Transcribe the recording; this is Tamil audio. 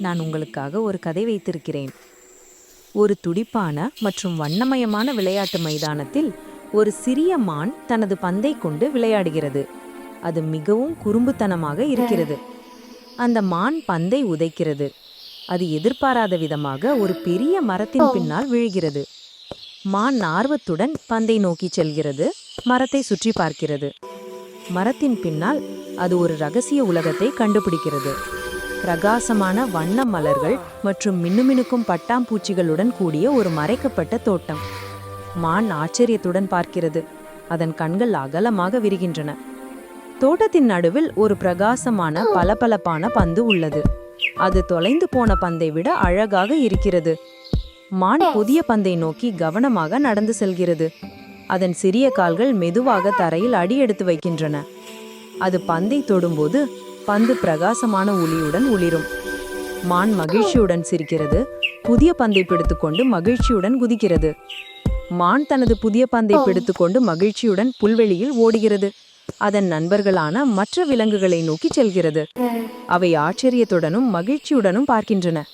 நான் உங்களுக்காக ஒரு கதை வைத்திருக்கிறேன். ஒரு துடிப்பான மற்றும் வண்ணமயமான விளையாட்டு மைதானத்தில் ஒரு சிறிய மான் தனது பந்தை கொண்டு விளையாடுகிறது. அது மிகவும் குறும்புத்தனமாக இருக்கிறது. அந்த மான் பந்தை உதைக்கிறது. அது எதிர்பாராத விதமாக ஒரு பெரிய மரத்தின் பின்னால் விழுகிறது. மான் ஆர்வத்துடன் பந்தை நோக்கி செல்கிறது மரத்தை சுற்றி பார்க்கிறது. மரத்தின் பின்னால் அது ஒரு ரகசிய உலகத்தை கண்டுபிடிக்கிறது. பிரகாசமான வண்ண மலர்கள் மற்றும் மினுமினுக்கும் பட்டாம்பூச்சிகளுடன் கூடிய ஒரு மறைக்கப்பட்ட தோட்டம். மான் ஆச்சரியத்துடன் பார்க்கிறது. அதன் கண்கள் அகலமாக விரிகின்றன. தோட்டத்தின் நடுவில் ஒரு பிரகாசமான பளபளப்பான பந்து உள்ளது. அது தொலைந்து போன பந்தை விட அழகாக இருக்கிறது. மான் புதிய பந்தை நோக்கி கவனமாக நடந்து செல்கிறது. அதன் சிறிய கால்கள் மெதுவாக தரையில் அடியெடுத்து வைக்கின்றன. அது பந்தை தொடும்போது பந்து பிரகாசமான ஒளியுடன் ஒளிரும். மான் மகிழ்ச்சியுடன் சிரிக்கிறது. புதிய பந்தை பிடித்துக்கொண்டு மகிழ்ச்சியுடன் குதிக்கிறது. மான் தனது புதிய பந்தை பிடித்துக்கொண்டு மகிழ்ச்சியுடன் புல்வெளியில் ஓடுகிறது. அதன் நண்பர்களான மற்ற விலங்குகளை நோக்கி செல்கிறது. அவை ஆச்சரியத்துடனும் மகிழ்ச்சியுடனும் பார்க்கின்றன.